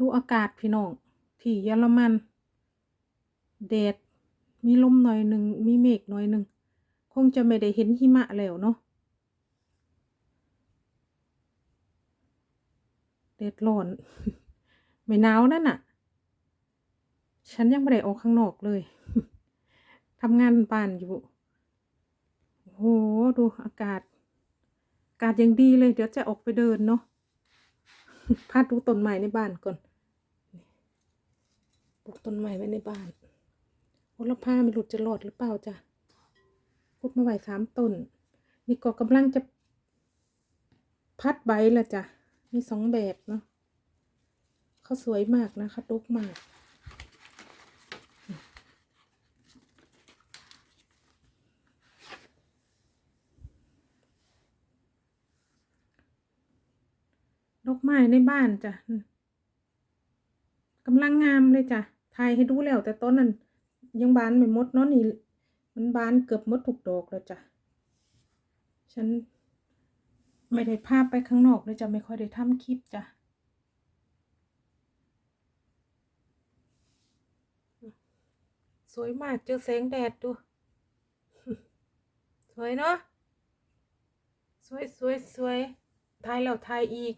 ดูอากาศพี่น้อง ที่เยอรมัน แดด มีลมหน่อยหนึ่ง มีเมฆหน่อยหนึ่ง คงจะไม่ได้เห็นหิมะแล้วเนาะ แดดร้อน ไม่หนาวนั่นน่ะ ฉันยังไม่ได้ออกข้างนอกเลย ทำงานบ้านอยู่ โอ้โห ดูอากาศ อากาศยังดีเลย เดี๋ยวจะออกไปเดินเนาะพาดูต้นไม้ในบ้านก่อน ลูกต้นไม้ไว้ในบ้านโอ้ล้วผ้าไม่หลุดจะรอดหรือเปล่าจ้ะพุดมาไว้สามต้น นี่ก็กำลังจะพัดใบละจ้ะ มีสองแบบเนาะเขาสวยมากนะคะดกมากดอกไม้ในบ้านจ้ะกำลังงามเลยจ้ะายให้ดูแล้ว แต่ต้นนั้นยังบานไม่หมดเนาะนี่ มันบานเกือบหมดทุกดอกแล้วจ้ะ ฉันไม่ได้ภาพไปข้างนอกเลยจ้ะไม่ค่อยได้ทำคลิปจ้ะสวยมากเจอแสงแดดดู สวยเนาะ สวยสวยสวยถ่ายแล้วถ่ายอีก